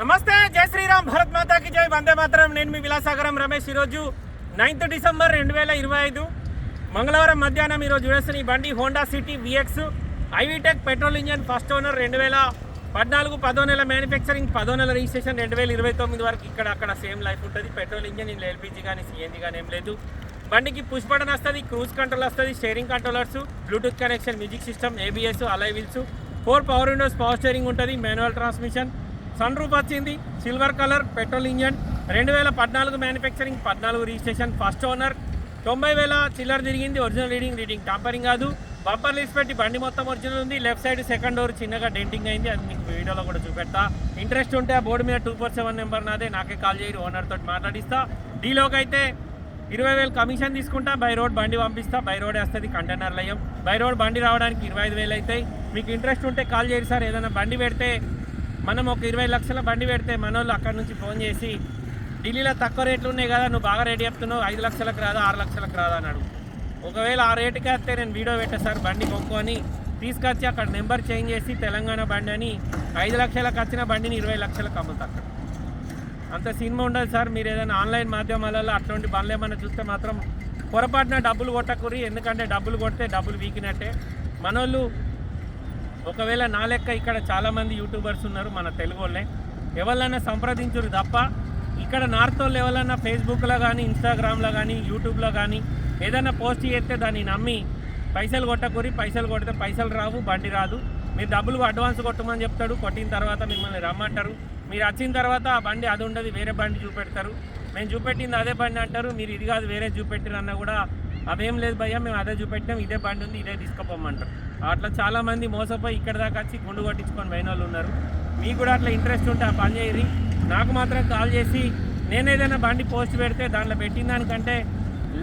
నమస్తే జై శ్రీరామ్ భరత్ మాతాకి జై. వందే మాతరం. నేను మీ విలాసాగరం రమేష్. ఈరోజు నైన్త్ డిసెంబర్ రెండు వేల ఇరవై ఐదు మంగళవారం మధ్యాహ్నం ఈరోజు చూడేస్తున్న ఈ బండి Honda City VX i-VTEC petrol engine first owner రెండు వేల పద్నాలుగు పదో నెల మ్యానుఫ్యాక్చరింగ్ పదో నెల రిజిస్ట్రేషన్ రెండు వేల ఇరవై తొమ్మిది వరకు ఇక్కడ అక్కడ సేమ్ లైఫ్ ఉంటుంది. పెట్రోల్ ఇంజన్ ఇందులో ఎల్పిజి కానీ సిఎన్జి కానీ ఏం లేదు. బండికి పుష్ బటన్ వస్తుంది క్రూజ్ కంట్రోల్ వస్తుంది steering controllers bluetooth connection music system ABS alloy wheels four power windows power steering ఉంటుంది మాన్యువల్ ట్రాన్స్మిషన్ సన్ రూఫ్ వచ్చింది. Silver colour petrol engine. రెండు వేల పద్నాలుగు మ్యానుఫ్యాక్చరింగ్ పద్నాలుగు రిజిస్ట్రేషన్ ఫస్ట్ ఓనర్. తొంభై వేల చిల్లర తిరిగింది ఒరిజినల్ రీడింగ్ రీడింగ్ టాంపరింగ్ కాదు. బంపర్ లిస్ట్ పెట్టి బండి మొత్తం ఒరిజినల్ ఉంది. లెఫ్ట్ సైడ్ సెకండ్ డోర్ చిన్నగా డెంటింగ్ అయింది. అది మీకు వీడియోలో కూడా చూపెడతా. ఇంట్రెస్ట్ ఉంటే ఆ బోర్డు మీద టూ ఫోర్ సెవెన్ నెంబర్ నాదే. నాకే కాల్ చేయరు ఓనర్ తోటి మాట్లాడిస్తా. డీలోకి అయితే ఇరవై వేలు కమిషన్ తీసుకుంటా బై రోడ్ బండి పంపిస్తా. బై రోడ్ వేస్తుంది కంటైనర్ లయం బై రోడ్ బండి రావడానికి ఇరవై ఐదు వేలు అవుతాయి. మీకు ఇంట్రెస్ట్ ఉంటే కాల్ చేయరు సార్. ఏదైనా బండి పెడితే మనం ఒక ఇరవై లక్షల బండి పెడితే మనోళ్ళు అక్కడి నుంచి ఫోన్ చేసి ఢిల్లీలో తక్కువ రేట్లు ఉన్నాయి కదా నువ్వు బాగా రేట్ చెప్తున్నావు ఐదు లక్షలకు రాదా ఆరు లక్షలకు రాదా అని అడుగు. ఒకవేళ ఆ రేటుకి వస్తే నేను వీడియో పెట్టా సార్ బండి కొనుక్కొని తీసుకొచ్చి అక్కడ నెంబర్ చేంజ్ చేసి తెలంగాణ బండి అని ఐదు లక్షలకు వచ్చిన బండిని ఇరవై లక్షలకు అమ్ముతా అక్కడ. అంత సినిమా ఉండదు సార్ మీరు ఏదైనా ఆన్లైన్ మాధ్యమాలలో అటువంటి బండ్లు ఏమైనా చూస్తే మాత్రం పొరపాటున డబ్బులు కొట్టకూరి ఎందుకంటే డబ్బులు కొడితే డబ్బులు వీకినట్టే. మనోళ్ళు ఒకవేళ నా లెక్క ఇక్కడ చాలామంది యూట్యూబర్స్ ఉన్నారు మన తెలుగు వాళ్ళే. ఎవరైనా సంప్రదించురు తప్ప ఇక్కడ నార్త్ వాళ్ళు ఎవరైనా ఫేస్బుక్లో కానీ ఇన్స్టాగ్రామ్లో కానీ యూట్యూబ్లో కానీ ఏదైనా పోస్ట్ చేస్తే దాన్ని నమ్మి పైసలు కొట్టకూరి పైసలు కొడితే పైసలు రావు బండి రాదు. మీరు డబ్బులు అడ్వాన్స్ కొట్టమని చెప్తాడు కొట్టిన తర్వాత మిమ్మల్ని రమ్మంటారు. మీరు వచ్చిన తర్వాత ఆ బండి అది ఉండదు వేరే బండి చూపెడతారు. మేము చూపెట్టింది అదే బండి అంటారు మీరు ఇది కాదు వేరే చూపెట్టిరన్నా కూడా అవేం లేదు భయ్యా మేము అదే చూపెట్టినాం ఇదే బండి ఉంది ఇదే తీసుకుపోమంటారు. అట్లా చాలా మంది మోసపోయి ఇక్కడ దాకా వచ్చి గుండు కొట్టించుకొని పోయిన వాళ్ళు ఉన్నారు. మీకు కూడా అట్లా ఇంట్రెస్ట్ ఉంటే ఆ పని చేయరు నాకు మాత్రం కాల్ చేసి నేను ఏదైనా బండి పోస్ట్ పెడితే దాంట్లో పెట్టిన దానికంటే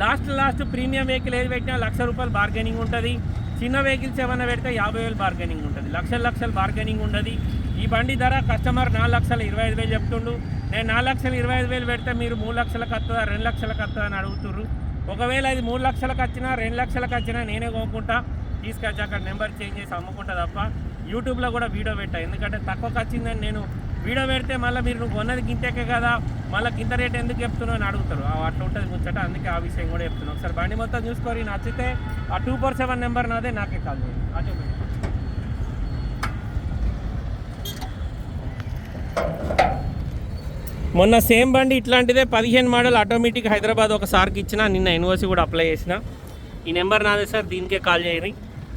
లాస్ట్ లాస్ట్ ప్రీమియం వెహికల్ ఏది పెట్టినా లక్ష రూపాయలు బార్గెనింగ్ ఉంటుంది. చిన్న వెహికల్స్ ఏమైనా పెడితే యాభై వేలు బార్గెనింగ్ ఉంటుంది. లక్షల లక్షలు బార్గెనింగ్ ఉండదు ఈ బండి ధర కస్టమర్ నాలుగు లక్షల ఇరవై ఐదు వేలు చెప్తుండు. నేను నాలుగు లక్షల ఇరవై ఐదు వేలు పెడితే మీరు మూడు లక్షలకు వస్తుందా రెండు లక్షలకు వస్తుందా అని అడుగుతుర్రు. ఒకవేళ అది మూడు లక్షలకు వచ్చినా రెండు లక్షలకు వచ్చినా నేనే కొనుక్కుంటా తీసుకొచ్చి అక్కడ నెంబర్ చేంజ్ చేసి అమ్ముకుంటా తప్ప యూట్యూబ్లో కూడా వీడియో పెట్టా. ఎందుకంటే తక్కువకి వచ్చిందని నేను వీడియో పెడితే మళ్ళీ మీరు నువ్వు కొన్నది గింతకే కదా మళ్ళీ గింత రేట్ ఎందుకు చెప్తున్నావు అని అడుగుతారు. ఆ అట్లా ఉంటుంది ముచ్చట అందుకే ఆ విషయం కూడా చెప్తున్నాను ఒకసారి బండి మొత్తం చూసుకొని నచ్చితే ఆ టూ ఫోర్ సెవెన్ నెంబర్ నాదే నాకే కాల్ చేయండి అది మొన్న సేమ్ బండి ఇట్లాంటిదే పదిహేను మోడల్ ఆటోమేటిక్ హైదరాబాద్ ఒక సార్కి ఇచ్చిన నిన్న ఎన్ఓసి కూడా అప్లై చేసిన. ఈ నెంబర్ నాదే సార్ దీనికే కాల్ చేయండి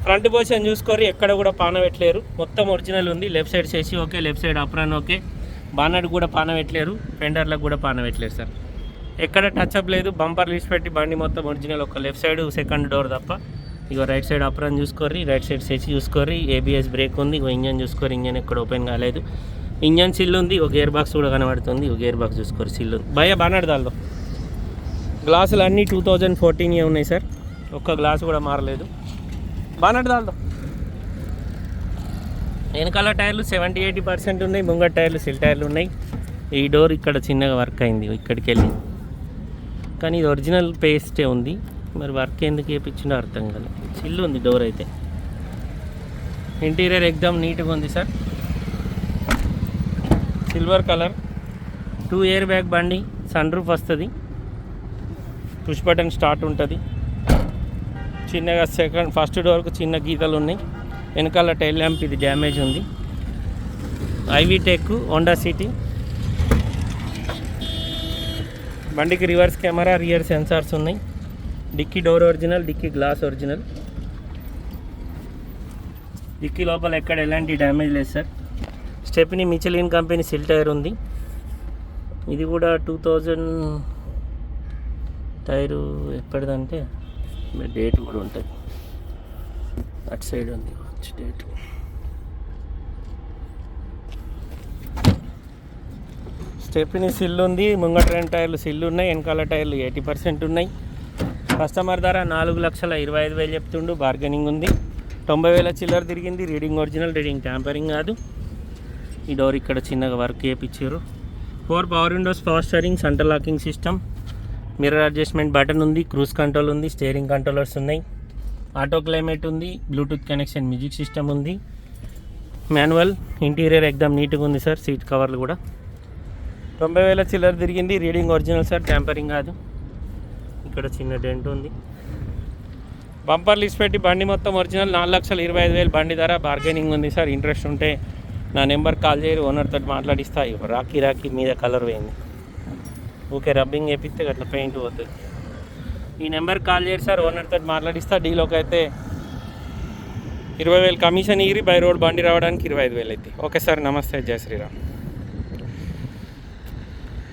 ఫ్రంట్ పొజిషన్ చూసుకోరి ఎక్కడ కూడా పాన పెట్టలేరు. మొత్తం ఒరిజినల్ ఉంది. లెఫ్ట్ సైడ్ చేసి okay left side apron okay. Bonnet కూడా పాన పెట్టలేరు. ఫెండర్లకు కూడా పాన పెట్టలేరు సార్. ఎక్కడ టచ్ అప్ లేదు. బంపర్ లీస్ పెట్టి బండి మొత్తం ఒరిజినల్ ఒక లెఫ్ట్ సైడ్ సెకండ్ డోర్ తప్ప. ఇగో రైట్ సైడ్ అప్రాన్ చూసుకోర్రి. రైట్ సైడ్ సెచి చూసుకోర్రి. ఏబిఎస్ బ్రేక్ ఉంది. ఇక ఇంజన్ చూసుకోరి ఇంజన్ ఎక్కడ ఓపెన్ కాలేదు. ఇంజన్ సిల్ ఉంది. ఒక గేర్ బాక్స్ కూడా కనబడుతుంది. ఒక గేర్ బాక్స్ చూసుకోరు సిల్ ఉంది. భయ బానాడు దాల్లో. గ్లాసులు అన్నీ టూ థౌజండ్ ఫోర్టీన్ ఉన్నాయి సార్. ఒక్క గ్లాస్ కూడా మారలేదు. బాగానే దాల్లో వెనకాల టైర్లు సెవెంటీ ఎయిటీ పర్సెంట్ ఉన్నాయి ముంగట టైర్లు సిల్ టైర్లు ఉన్నాయి. ఈ డోర్ ఇక్కడ చిన్నగా వర్క్ అయింది ఇక్కడికి వెళ్ళి. కానీ ఇది ఒరిజినల్ పేస్టే ఉంది. మరి వర్క్ ఎందుకు వేయించిందో అర్థం కాదు చిల్లు ఉంది డోర్ అయితే. ఇంటీరియర్ ఎగ్జామ్ నీట్గా ఉంది sir. Silver colour. Two airbag బండి సన్ రూఫ్ వస్తుంది. పుష్ బటన్ స్టార్ట్ ఉంటుంది. చిన్నగా సెకండ్ ఫస్ట్ డోర్కు చిన్న గీతలు ఉన్నాయి వెనకాల టైల్ ల్యాంప్ ఇది డ్యామేజ్ ఉంది. ఐవీటెక్ హోండా సిటీ బండికి రివర్స్ కెమెరా రియర్ సెన్సార్స్ ఉన్నాయి. Dicky door original dicky glass original dicky లోపల ఎక్కడ ఎలాంటి డ్యామేజ్ లేదు sir stepney Michelin company seal tyre ఉంది. ఇది కూడా టూ థౌజండ్ టైరు ఎప్పటిదంటే డేట్ కూడా ఉంటుంది. అటు సైడ్ ఉంది వచ్చి డేట్. స్టెప్ని సిల్ ఉంది ముంగట రెండు టైర్లు సిల్ ఉన్నాయి వెనకాల టైర్లు ఎయిటీ పర్సెంట్ ఉన్నాయి. కస్టమర్ ధర నాలుగు లక్షల ఇరవై ఐదు వేలు చెప్తుండు బార్గెనింగ్ ఉంది. తొంభై వేల చిల్లర తిరిగింది రీడింగ్ ఒరిజినల్ రీడింగ్ ట్యాంపరింగ్ కాదు. ఈ డోర్ ఇక్కడ చిన్నగా వర్క్ చేయించారు four power windows power steering centre locking system. Mirror adjustment button ఉంది క్రూజ్ కంట్రోల్ ఉంది స్టీరింగ్ కంట్రోలర్స్ ఉన్నాయి ఆటో క్లైమేట్ ఉంది బ్లూటూత్ కనెక్షన్ మ్యూజిక్ సిస్టమ్ ఉంది. మాన్యువల్ ఇంటీరియర్ ఎగ్దమ్ నీట్గా ఉంది సార్ సీట్ కవర్లు కూడా. తొంభై వేల చిల్లర తిరిగింది రీడింగ్ ఒరిజినల్ సార్ ట్యాంపరింగ్ కాదు. ఇక్కడ చిన్న డెంట్ ఉంది. బంపర్ లిస్ట్ పెట్టి బండి మొత్తం ఒరిజినల్ నాలుగు లక్షల ఇరవై ఐదు వేలు బండి ధర బార్గెనింగ్ ఉంది సార్ ఇంట్రెస్ట్ ఉంటే నా నెంబర్ కాల్ చేయరు ఓనర్తో మాట్లాడిస్తా రాఖీ రాఖీ మీద కలర్ పోయింది. ఓకే రబ్బింగ్ వేపిస్తే అట్లా పెయింట్ పోతుంది. ఈ నెంబర్ కాల్ చేయరు సార్ ఓనర్తో తోటి మాట్లాడిస్తా డీలోకి అయితే ఇరవై వేలు కమిషన్ ఇరి బై రోడ్ బండి రావడానికి ఇరవై ఐదు వేలు అయితే ఓకే సార్ నమస్తే జయ శ్రీరామ్.